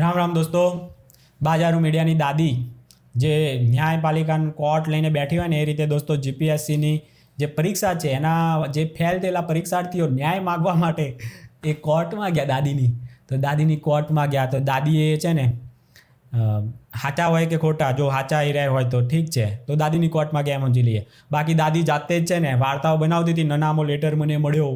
રામ રામ દોસ્તો. બાજારું મીડિયાની દાદી જે ન્યાયપાલિકાનું કોર્ટ લઈને બેઠી હોય ને એ રીતે દોસ્તો જીપીએસસીની જે પરીક્ષા છે, એના જે ફેલ થયેલા પરીક્ષાર્થીઓ ન્યાય માગવા માટે એ કોર્ટમાં ગયા દાદીની. તો દાદીની કોર્ટમાં ગયા. તો દાદીએ છે ને સાચા હોય કે ખોટા? જો સાચા એ રહ્યા હોય તો ઠીક છે. તો દાદીની કોર્ટમાં ગયા સમજી લઈએ. બાકી દાદી જાતે જ છે ને, વાર્તાઓ બનાવતી હતી, નનામો લેટર મને મળ્યો.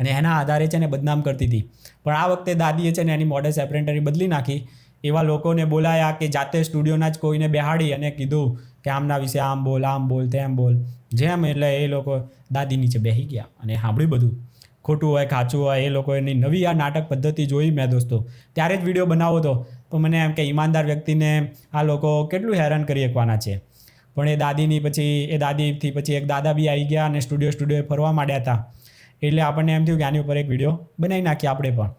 અને એના આધારે છે ને બદનામ કરતી હતી. પણ આ વખતે દાદીએ છે ને એની મોડેસ સેપરેન્ટરી બદલી નાખી. એવા લોકોને બોલાયા કે જાતે સ્ટુડિયોના જ કોઈને બેહાડી અને કીધું કે આમના વિશે આમ બોલ આમ બોલ, તેમ બોલ. જેમ એટલે એ લોકો દાદી નીચે બેસી ગયા અને સાંભળ્યું બધું. ખોટું હોય કાચું હોય, એ લોકો એની નવી આ નાટક પદ્ધતિ જોઈ મેં દોસ્તો. ત્યારે જ વીડિયો બનાવો તો. તો મને એમ કે ઈમાનદાર વ્યક્તિને આ લોકો કેટલું હેરાન કરી શકવાના છે. પણ એ દાદીની પછી, એ દાદીથી પછી એક દાદા બી આવી ગયા અને સ્ટુડિયો, સ્ટુડિયોએ ફરવા માંડ્યા હતા. એટલે આપણને એમ થયું કે આની ઉપર એક વીડિયો બનાવી નાખીએ આપણે પણ.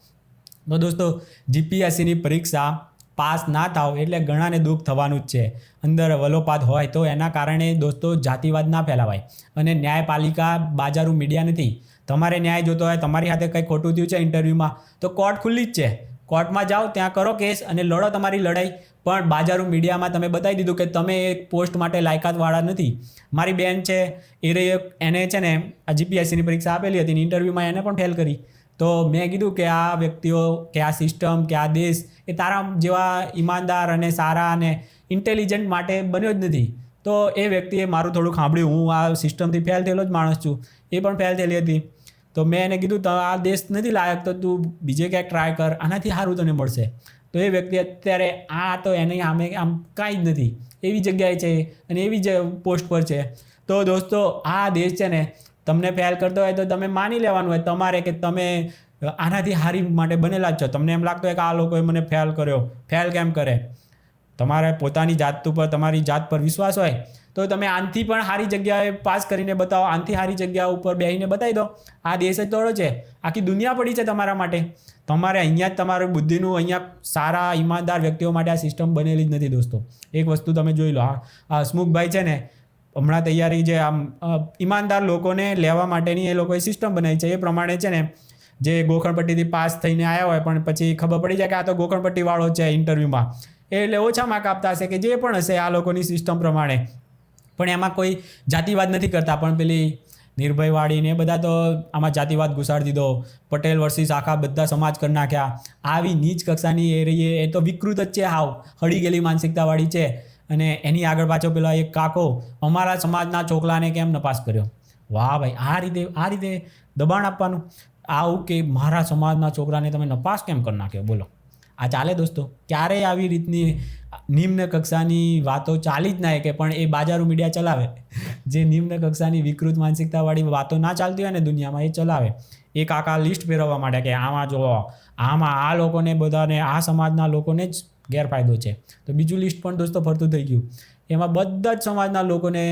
તો દોસ્તો, જીપીએસસીની પરીક્ષા પાસ ના થાવ એટલે ઘણાને દુઃખ થવાનું જ છે. અંદર વલોપાત હોય તો એના કારણે દોસ્તો જાતિવાદ ના ફેલાવાય. અને ન્યાયપાલિકા બાજારું મીડિયા નથી. તમારે ન્યાય જોતો હોય, તમારી સાથે કંઈ ખોટું થયું છે ઇન્ટરવ્યૂમાં તો કોર્ટ ખુલ્લી જ છે. કોર્ટમાં જાઓ, ત્યાં કરો કેસ અને લડો તમારી લડાઈ. પણ બાજારું મીડિયામાં તમે બતાવી દીધું કે તમે એક પોસ્ટ માટે લાયકાતવાળા નથી. મારી બેન છે, એ એને છે ને, આ જીપીએસસીની પરીક્ષા આપેલી હતી ઇન્ટરવ્યૂમાં એને પણ ફેલ કરી. તો મેં કીધું કે આ વ્યક્તિઓ, કે આ સિસ્ટમ કે આ દેશ, એ તારા જેવા ઈમાનદાર અને સારા અને ઇન્ટેલિજન્ટ માટે બન્યો જ નથી. તો એ વ્યક્તિએ મારું થોડું સાંભળ્યું હું આ સિસ્ટમથી ફેલ થયેલો જ માણસ છું. એ પણ ફેલ થયેલી હતી. તો મેં એને કીધું, તો આ દેશ નથી લાયક, તો તું બીજે ક્યાંક ટ્રાય કર, આનાથી સારું તને મળશે. તો એ વ્યક્તિ અત્યારે આ તો એને આમે આમ કાંઈ જ નથી. એવી જગ્યાએ છે, અને એવી જ પોસ્ટ પર છે. તો દોસ્તો, આ દેશ છે ને, તમને ફેલ કરતો હોય તો તમે માની લેવાનું હોય તમારે કે તમે આનાથી હારી માટે બનેલા જ છો. તમને એમ લાગતું હોય કે આ લોકોએ મને ફેલ કર્યો. ફેલ કેમ કરે? તમારે પોતાની જાત ઉપર તમારી જાત પર વિશ્વાસ હોય, તો તમે આનથી પણ સારી જગ્યાએ પાસ કરીને બતાવો. આનથી સારી જગ્યા ઉપર બેસીને બતાવી દો. આ દેશ જ તોડો છે. આખી દુનિયા પડી છે તમારા માટે. તમારે અહીંયા જ તમારું બુદ્ધિનું અહીંયા સારા, ઈમાનદાર વ્યક્તિઓ માટે આ સિસ્ટમ બનેલી જ નથી દોસ્તો. એક વસ્તુ તમે જોઈ લો, આ આ હસમુખભાઈ છે ને, હમણાં તૈયારી જે આમ ઈમાનદાર લોકોને લેવા માટેની એ લોકોએ સિસ્ટમ બનાવી છે. એ પ્રમાણે છે ને, જે ગોખણપટ્ટીથી પાસ થઈને આવ્યા હોય, પણ પછી ખબર પડી જાય કે આ તો ગોખણપટ્ટીવાળો છે ઇન્ટરવ્યૂમાં એટલે ઓછા માર્ક આપતા હશે કે જે પણ હશે આ લોકોની સિસ્ટમ પ્રમાણે. પણ એમાં કોઈ જાતિવાદ નથી કરતા. પણ પેલી નિર્ભયવાળી ને એ બધા તો આમાં જાતિવાદ ઘુસાડી દીધો. પટેલ વર્સિસ આખા બધા સમાજ કરી નાખ્યા. આવી નીચ કક્ષાની એ રહીએ, એ તો વિકૃત જ છે હાવ. હળી ગયેલી માનસિકતાવાળી છે. અને એની આગળ પાછો પેલા એક કાકો અમારા સમાજના છોકરાને કેમ નપાસ કર્યો? વાહ ભાઈ, આ રીતે આ રીતે દબાણ આપવાનું? આવું કે મારા સમાજના છોકરાને તમે નપાસ કેમ કરી નાખ્યો? બોલો. આ ચાલે દોસ્તો. ક્યારેય આવી રીતની નિમ્ન કક્ષાની વાતો ચાલી જ ના કે પણ એ બાજારું મીડિયા ચલાવે. જે નિમ્ન કક્ષાની વિકૃત માનસિકતાવાળી વાતો ના ચાલતી હોય ને દુનિયામાં એ ચલાવે. એ કાકા લિસ્ટ ફેરવવા માટે કે આમાં જો આમાં આ લોકોને બધાને, આ સમાજના લોકોને જ ગેરફાયદો છે. તો બીજું લિસ્ટ પણ દોસ્તો ફરતું થઈ ગયું. એમાં બધા જ સમાજના લોકોને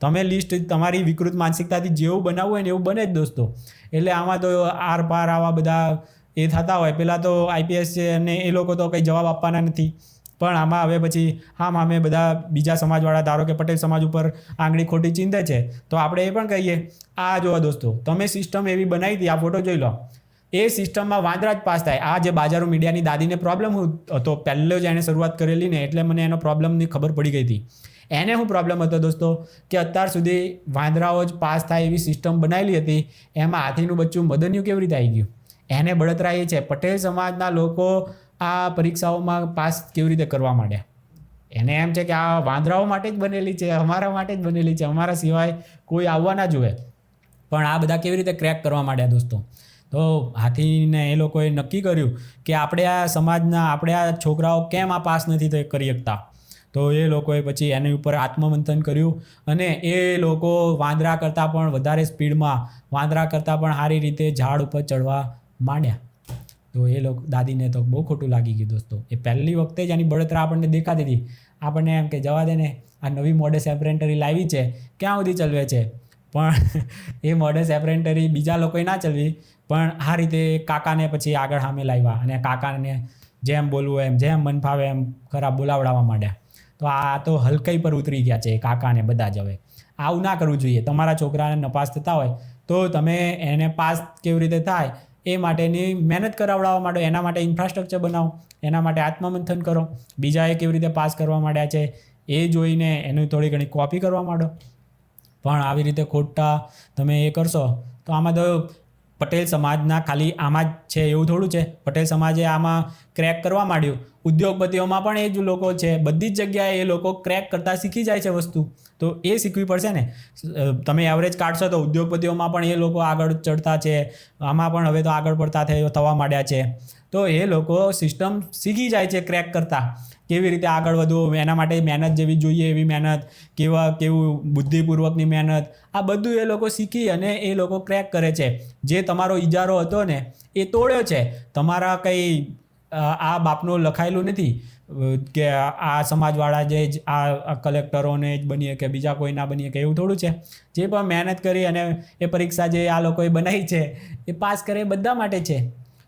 તમે લિસ્ટ તમારી વિકૃત માનસિકતાથી જેવું બનાવવું હોય ને એવું બને જ દોસ્તો. એટલે આમાં તો આર પાર આવા બધા એ થતા હોય. પહેલાં તો આઈપીએસ છે અને એ લોકો તો કંઈ જવાબ આપવાના નથી. પણ આમાં હવે પછી હા અમે બધા બીજા સમાજવાળા, ધારો કે પટેલ સમાજ ઉપર આંગળી ખોટી ચિંતે છે, તો આપણે એ પણ કહીએ, આ જોવા દોસ્તો, તમે સિસ્ટમ એવી બનાવી હતી, આ ફોટો જોઈ લો. એ સિસ્ટમમાં વાંદરા જ પાસ થાય. આ જે બાજારો મીડિયાની દાદીને પ્રોબ્લેમ હતો. પહેલો જ એણે શરૂઆત કરેલી ને એટલે મને એનો પ્રોબ્લેમની ખબર પડી ગઈ હતી. એને હું પ્રોબ્લેમ હતો દોસ્તો, કે અત્યાર સુધી વાંદરાઓ જ પાસ થાય એવી સિસ્ટમ બનાવેલી હતી. એમાં હાથીનું બચ્ચું મદન્યું કેવી રીતે આવી ગયું? એને બળતરા એ છે. પટેલ સમાજના લોકો આ પરીક્ષાઓમાં પાસ કેવી રીતે કરવા માંડ્યા એને એમ છે કે આ વાંદરાઓ માટે જ બનેલી છે, અમારા માટે જ બનેલી છે, અમારા સિવાય કોઈ આવવા ના જોઈએ પણ આ બધા કેવી રીતે ક્રેક કરવા માંડ્યા દોસ્તો? તો હાથીને એ લોકોએ નક્કી કર્યું કે આપણે આ સમાજના, આપણે આ છોકરાઓ કેમ આ પાસ નથી કરી શકતા? તો એ લોકોએ પછી એની ઉપર આત્મમંથન કર્યું અને એ લોકો વાંદરા કરતાં પણ વધારે સ્પીડમાં, વાંદરા કરતાં પણ સારી રીતે ઝાડ ઉપર ચડવા માંડ્યા તો એ લોકો, દાદીને તો બહુ ખોટું લાગી ગયું દોસ્તો. એ પહેલી વખતે જ આની બળતરા આપણને દેખાતી હતી. આપણને એમ કે, જવા દે ને, આ નવી મોડેસ એપ્રેન્ટરી લાવી છે, ક્યાં સુધી ચલવે છે? પણ એ મોડેસ એપ્રેન્ટરી બીજા લોકોએ ના ચલવી, પણ આ રીતે કાકાને પછી આગળ સામે લાવ્યા અને કાકાને જેમ બોલવું એમ, જેમ મન ફાવે એમ ખરાબ બોલાવડાવવા માંડ્યા. તો આ તો હલકાઈ પર ઉતરી ગયા છે કાકાને બધા જ હવે. આવું ના કરવું જોઈએ. તમારા છોકરાને નપાસ થતા હોય, તો તમે એને પાસ કેવી રીતે થાય? એ માટેની મહેનત કરાવડાવવા માટે એના માટે ઇન્ફ્રાસ્ટ્રક્ચર બનાવો, એના માટે આત્મમંથન કરો. બીજાએ કેવી રીતે પાસ કરવા માંડ્યા છે એ જોઈને એની થોડી ઘણી કોપી કરવા માંડો. પણ આવી રીતે ખોટા તમે એ કરશો તો આમાં તો પટેલ સમાજના ખાલી આમાં જ છે એવું થોડું છે. પટેલ સમાજે આમાં ક્રેક કરવા માંડ્યું. ઉદ્યોગપતિઓમાં પણ એ જ લોકો છે. બધી જ જગ્યાએ એ લોકો ક્રેક કરતાં શીખી જાય છે વસ્તુ. તો એ શીખવી પડશે ને. તમે એવરેજ કાઢશો તો ઉદ્યોગપતિઓમાં પણ એ લોકો આગળ ચડતા છે. આમાં પણ હવે તો આગળ પડતા થયો, થવા માંડ્યા છે. તો એ લોકો સિસ્ટમ શીખી જાય છે ક્રેક કરતાં. કેવી રીતે આગળ વધવું, એના માટે મહેનત જેવી જોઈએ એવી મહેનત, કેવા, કેવું બુદ્ધિપૂર્વકની મહેનત, આ બધું એ લોકો શીખી અને એ લોકો ક્રેક કરે છે. જે તમારો ઇજારો હતો ને, એ તોડ્યો છે. તમારા કંઈ આ બાપનું લખાયેલું નથી કે આ સમાજવાળા જે જ, આ કલેક્ટરોને જ બનીએ કે બીજા કોઈ ના બનીએ કે એવું થોડું છે. જે પણ મહેનત કરી અને એ પરીક્ષા જે આ લોકોએ બનાવી છે, એ પાસ કરે બધા માટે છે.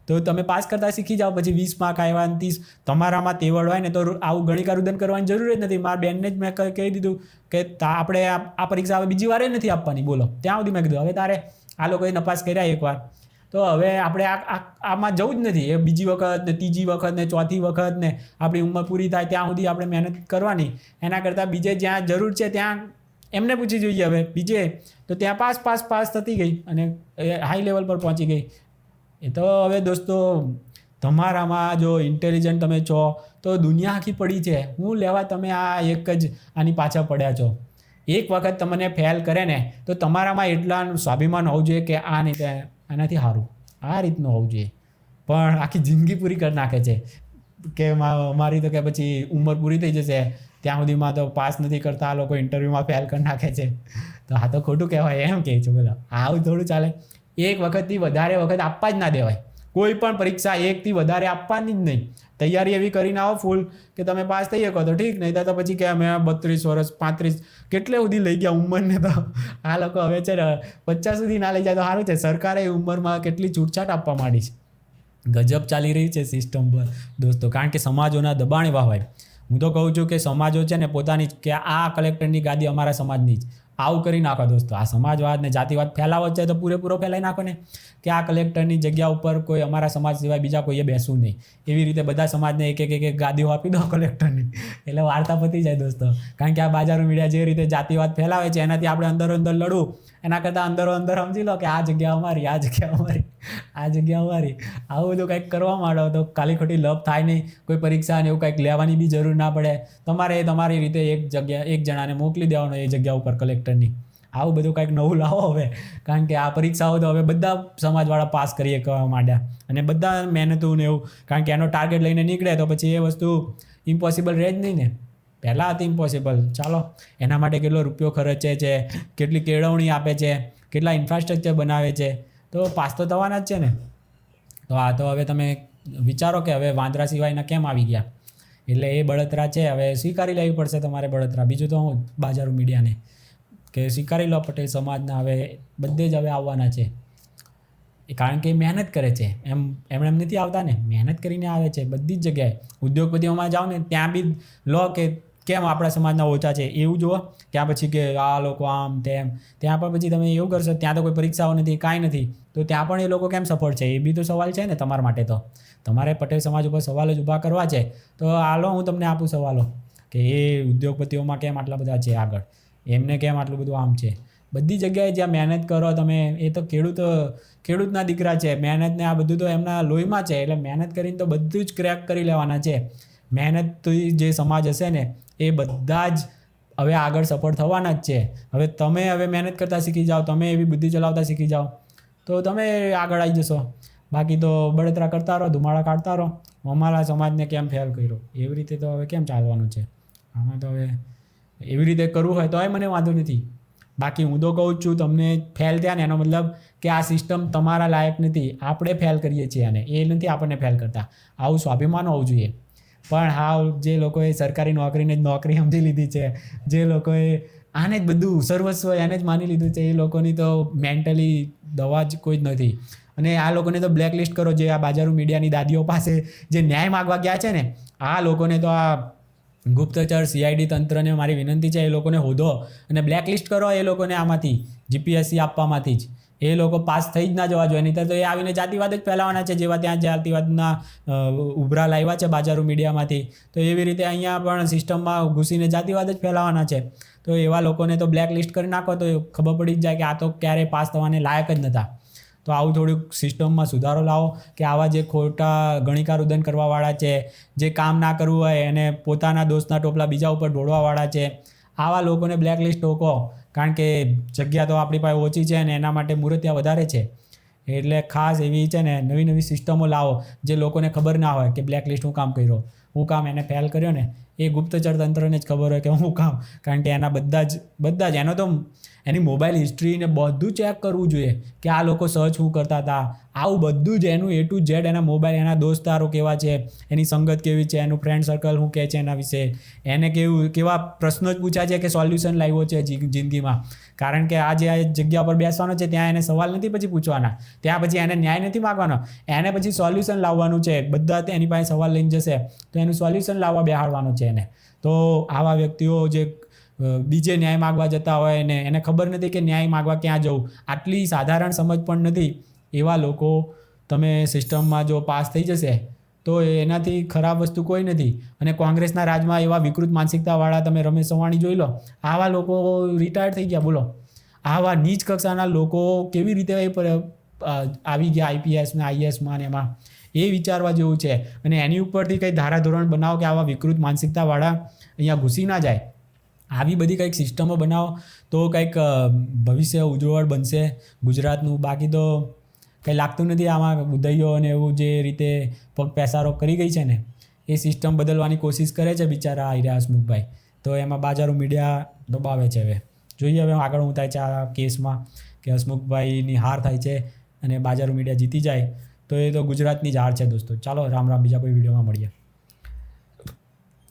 તો તમે પાસ કરતાં શીખી જાઓ, પછી વીસ માર્ક આવ્યા અને ત્રીસ. તમારામાં તેવડવાય ને તો આવું ગણિકા રુદન કરવાની જરૂર જ નથી. મારા બેનને જ મેં કહી દીધું કે આપણે આ પરીક્ષા હવે બીજી વારે નથી આપવાની. બોલો. ત્યાં સુધી મેં કીધું, હવે તારે આ લોકોએ નપાસ કર્યા એકવાર તો હવે આપણે આ- આમાં જવું જ નથી. એ બીજી વખત ને ત્રીજી વખત ને ચોથી વખત ને આપણી ઉંમર પૂરી થાય ત્યાં સુધી આપણે મહેનત કરવાની. એના કરતાં બીજે જ્યાં જરૂર છે ત્યાં એમને પૂછી જોઈએ હવે. બીજે તો ત્યાં પાસ પાસ પાસ થતી ગઈ અને હાઈ લેવલ પર પહોંચી ગઈ. એ તો હવે દોસ્તો, તમારામાં જો ઇન્ટેલિજન્ટ તમે છો, તો દુનિયા આખી પડી છે. હું લેવા તમે આ એક જ આની પાછળ પડ્યા છો. એક વખત તમને ફેલ કરે ને, તો તમારામાં એટલા સ્વાભિમાન હોવું જોઈએ કે આ નહીં આનાથી સારું આ રીતનું હોવું જોઈએ. પણ આખી જિંદગી પૂરી કરી નાખે છે. કે મારી તો કે પછી ઉંમર પૂરી થઈ જશે. ત્યાં સુધીમાં તો પાસ નથી કરતા આ લોકો ઇન્ટરવ્યૂમાં ફેલ કરી નાખે છે. તો આ તો ખોટું કહેવાય, એમ કહે છે બધા. આવું થોડું ચાલે. એક વખતથી વધારે વખત આપવા જ ના દેવાય. કોઈ પણ પરીક્ષા એકથી વધારે આપવાની જ નહીં. તૈયારી એવી કરીને આવો ફૂલ કે તમે પાસ થઈ શકો તો ઠીક, નહીં તો પછી કે અમે બત્રીસ વર્ષ, પાંત્રીસ કેટલે સુધી લઈ ગયા ઉંમરને તો? આ લોકો હવે છે ને પચાસ સુધી ના લઈ જાય તો સારું છે. સરકારે ઉંમરમાં કેટલી છૂટછાટ આપવા માંડી છે. ગજબ ચાલી રહી છે સિસ્ટમ પર દોસ્તો. કારણ કે સમાજોના દબાણ એવા હોય. હું તો કહું છું કે સમાજો છે ને પોતાની કે આ કલેક્ટરની ગાદી અમારા સમાજની જ. આવું કરી નાખો દોસ્તો. આ સમાજવાદ ને જાતિવાદ ફેલાવો છે તો પૂરેપૂરો ફેલાઈ નાખો ને. કે આ કલેક્ટરની જગ્યા ઉપર કોઈ અમારા સમાજ સિવાય બીજા કોઈએ બેસવું નહીં. એવી રીતે બધા સમાજને એક એક એક એક ગાદીઓ આપી દો કલેક્ટરની એટલે વાર્તા પતી જાય દોસ્તો. કારણ કે આ બાજારો મીડિયા જે રીતે જાતિવાદ ફેલાવે છે, એનાથી આપણે અંદરો અંદર લડવું. એના કરતાં અંદરો અંદર સમજી લો કે આ જગ્યા અમારી, આ જગ્યા અમારી. આ જગ્યા અમારી. આવું બધું કંઈક કરવા માંડો તો ખાલી ખોટી લપ થાય નહીં. કોઈ પરીક્ષા ને એવું કંઈક લેવાની બી જરૂર ના પડે. તમારે તમારી રીતે એક જગ્યા, એક જણાને મોકલી દેવાનો એ જગ્યા ઉપર કલેક્ટરની. આવું બધું કંઈક નવું લાવો હવે. કારણ કે આ પરીક્ષાઓ તો હવે બધા સમાજવાળા પાસ કરીએ કહેવા માંડ્યા. અને બધા મહેનતું ને એવું, કારણ કે એનો ટાર્ગેટ લઈને નીકળે તો પછી એ વસ્તુ ઇમ્પોસિબલ રહે જ નહીં ને. પહેલાં હતી ઇમ્પોસિબલ ચાલો, એના માટે કેટલો રૂપિયો ખર્ચે છે, કેટલી કેળવણી આપે છે, કેટલા ઇન્ફ્રાસ્ટ્રક્ચર બનાવે છે. તો પાસ તો થવાના જ છે ને? તો આ તો હવે તમે વિચારો કે હવે વાંદરા સિવાયના કેમ આવી ગયા? એટલે એ બળતરા છે, હવે સ્વીકારી લેવી પડશે તમારે બળતરા. બીજું તો હું બાજારો મીડિયાને કે સ્વીકારી લો પટેલ સમાજના હવે બધે જ હવે આવવાના છે. કારણ કે મહેનત કરે છે. એમ, એમણે એમ નથી આવતા ને? મહેનત કરીને આવે છે બધી જ જગ્યાએ. ઉદ્યોગપતિઓમાં જાઓ ને, ત્યાં બી લો કે કેમ આપણા સમાજના ઓછા છે એવું જુઓ ત્યાં પછી કે આ લોકો આમ તેમ. ત્યાં પણ પછી તમે એવું કરશો, ત્યાં તો કોઈ પરીક્ષાઓ નથી, કાંઈ નથી. તો ત્યાં પણ એ લોકો કેમ સફળ છે? એ બી તો સવાલ છે ને તમારા માટે તો. તમારે પટેલ સમાજ ઉપર સવાલ જ ઊભા કરવા છે. તો હાલો, હું તમને આપું સવાલો. કે એ ઉદ્યોગપતિઓમાં કેમ આટલા બધા છે આગળ? એમને કેમ આટલું બધું આમ છે? બધી જગ્યાએ જ્યાં મહેનત કરો તમે, એ તો ખેડૂત, ખેડૂતના દીકરા છે. મહેનતને આ બધું તો એમના લોહીમાં છે. એટલે મહેનત કરીને તો બધું જ ક્રેક કરી લેવાના છે. મહેનત જે સમાજ હશે ને, એ બધા જ હવે આગળ સફળ થવાના જ છે. હવે તમે હવે મહેનત કરતાં શીખી જાઓ, તમે એવી બુદ્ધિ ચલાવતા શીખી જાઓ, તો તમે આગળ આવી જશો. બાકી તો બળતરા કરતા રહો, ધુમાડા કાઢતા રહો, અમારા સમાજને કેમ ફેલ કર્યો? એવી રીતે તો હવે કેમ ચાલવાનું છે? આમાં તો હવે એવી રીતે કરવું હોય તો એ મને વાંધો નથી. બાકી હું તો કહું છું, તમને ફેલ થયા ને એનો મતલબ કે આ સિસ્ટમ તમારા લાયક નથી. આપણે ફેલ કરીએ છીએ અને એ નથી આપણને ફેલ કરતા. આવું સ્વાભિમાન હોવું જોઈએ. પણ હાવ જે લોકોએ સરકારી નોકરીને જ નોકરી સમજી લીધી છે, જે લોકોએ આને જ બધું સર્વસ્વ એને જ માની લીધું છે, એ લોકોની તો મેન્ટલી દવા જ કોઈ જ નથી. અને આ લોકોને તો બ્લેકલિસ્ટ કરો જે આ બાજારું મીડિયાની દાદીઓ પાસે જે ન્યાય માગવા ગયા છે ને, આ લોકોને તો આ ગુપ્તચર સીઆઈડી તંત્રને મારી વિનંતી છે, એ લોકોને હોદો અને બ્લેકલિસ્ટ કરો એ લોકોને આમાંથી જીપીએસસી આપવામાંથી જ. એ લોકો પાસ થઈ જ ના જવા જોઈએ. નહીં તો એ આવીને જાતિવાદ જ ફેલાવાના છે, જેવા ત્યાં જાતિવાદના ઉભરા લાવ્યા છે બાજારો મીડિયામાંથી. તો એવી રીતે અહીંયા પણ સિસ્ટમમાં ઘૂસીને જાતિવાદ જ ફેલાવાના છે. તો એવા લોકોને તો બ્લેક લિસ્ટ કરી નાખો તો ખબર પડી જ જાય કે આ તો ક્યારેય પાસ થવાને લાયક જ નહોતા તો આવું થોડુંક સિસ્ટમમાં સુધારો લાવો કે આવા જે ખોટા ગણિકા રુદન કરવાવાળા છે, જે કામ ના કરવું હોય એને પોતાના દોસ્તના ટોપલા બીજા ઉપર ઢોળવાવાળા છે, આવા લોકોને બ્લેક લિસ્ટ ટોકો કારણ કે જગ્યા તો આપણી પાસે ઓછી છે અને એના માટે મૂર્તિયા વધારે છે. એટલે ખાસ એવી છે ને નવી નવી સિસ્ટમો લાવો જે લોકોને ખબર ના હોય કે બ્લેકલિસ્ટ હું કામ કર્યો. હું કામ એને ફેલ કર્યો ને, એ ગુપ્તચર તંત્રને જ ખબર હોય કે હું કામ. કારણ કે એના બધા જ બધા જ, એનો તો એની મોબાઈલ હિસ્ટ્રી ને બધું ચેક કરવું જોઈએ કે આ લોકો સર્ચ શું કરતા હતા આવું બધું જ એનું એ ટુ ઝેડ એના મોબાઈલ એના દોસ્તારો કેવા છે, એની સંગત કેવી છે, એનું ફ્રેન્ડ સર્કલ શું કહે છે એના વિશે. એને કેવું, કેવા પ્રશ્નો જ પૂછ્યા છે કે સોલ્યુશન લાવ્યો છે જિંદગીમાં. કારણ કે આ જે જગ્યા પર બેસવાનો છે, ત્યાં એને સવાલ નથી પછી પૂછવાના. ત્યાં પછી એને ન્યાય નથી માગવાનો. એને પછી સોલ્યુશન લાવવાનું છે. બધા એની પાસે સવાલ લઈને જશે. તો એનું સોલ્યુશન લાવવા બેહાડવાનું છે એને. તો આવા વ્યક્તિઓ જે બીજે ન્યાય માગવા જતા હોય ને, એને ખબર નથી કે ન્યાય માગવા ક્યાં જવું. આટલી સાધારણ સમજ પણ નથી. એવા લોકો તમે સિસ્ટમમાં જો પાસ થઈ જશે, તો એનાથી ખરાબ વસ્તુ કોઈ નથી. અને કોંગ્રેસના રાજમાં એવા વિકૃત માનસિકતાવાળા તમે રમેશ સવાણી જોઈ લો, આવા લોકો રિટાયર્ડ થઈ ગયા, બોલો. આવા નીચ કક્ષાના લોકો કેવી રીતે આવી ગયા આઈપીએસમાં આઈએસમાં ને એમાં? એ વિચારવા જેવું છે. અને એની ઉપરથી કંઈ ધારાધોરણ બનાવો કે આવા વિકૃત માનસિકતાવાળા અહીંયા ઘૂસી ના જાય. આવી બધી કંઈક સિસ્ટમો બનાવો તો કંઈક ભવિષ્ય ઉજ્જવળ બનશે. ગુજરાતનું બાકી તો કંઈ લાગતું નથી આમાં ઉદયો અને એવું જે રીતે પેસારો કરી ગઈ છે ને, એ સિસ્ટમ બદલવાની કોશિશ કરે છે બિચારા આર્યા હસમુખભાઈ. તો એમાં બાજારો મીડિયા દબાવે છે હવે. જોઈએ હવે આગળ હું થાય છે આ કેસમાં કે હસમુખભાઈની હાર થાય છે અને બાજારો મીડિયા જીતી જાય, તો એ તો ગુજરાતની જ હાર છે દોસ્તો. ચાલો રામ રામ, બીજા કોઈ વિડીયોમાં મળીએ.